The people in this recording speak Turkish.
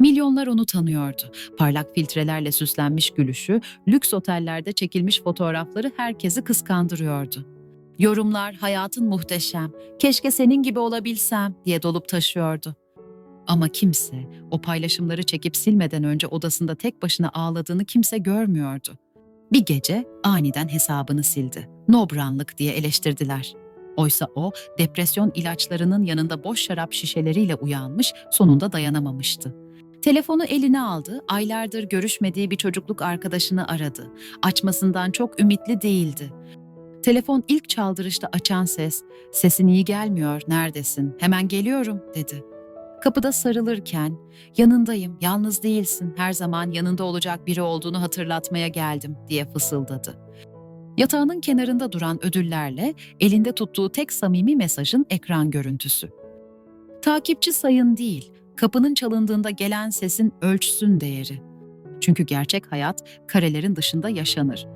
Milyonlar onu tanıyordu. Parlak filtrelerle süslenmiş gülüşü, lüks otellerde çekilmiş fotoğrafları herkesi kıskandırıyordu. Yorumlar hayatın muhteşem, keşke senin gibi olabilsem diye dolup taşıyordu. Ama kimse o paylaşımları çekip silmeden önce odasında tek başına ağladığını kimse görmüyordu. Bir gece aniden hesabını sildi. Nobranlık diye eleştirdiler. Oysa o depresyon ilaçlarının yanında boş şarap şişeleriyle uyanmış, sonunda dayanamamıştı. Telefonu eline aldı, aylardır görüşmediği bir çocukluk arkadaşını aradı. Açmasından çok ümitli değildi. Telefon ilk çaldırışta açan ses, "Sesin iyi gelmiyor, neredesin? Hemen geliyorum." dedi. Kapıda sarılırken, "Yanındayım, yalnız değilsin, her zaman yanında olacak biri olduğunu hatırlatmaya geldim." diye fısıldadı. Yatağının kenarında duran ödüllerle elinde tuttuğu tek samimi mesajın ekran görüntüsü. Takipçi sayın değil, kapının çalındığında gelen sesin ölçsün değeri. Çünkü gerçek hayat karelerin dışında yaşanır.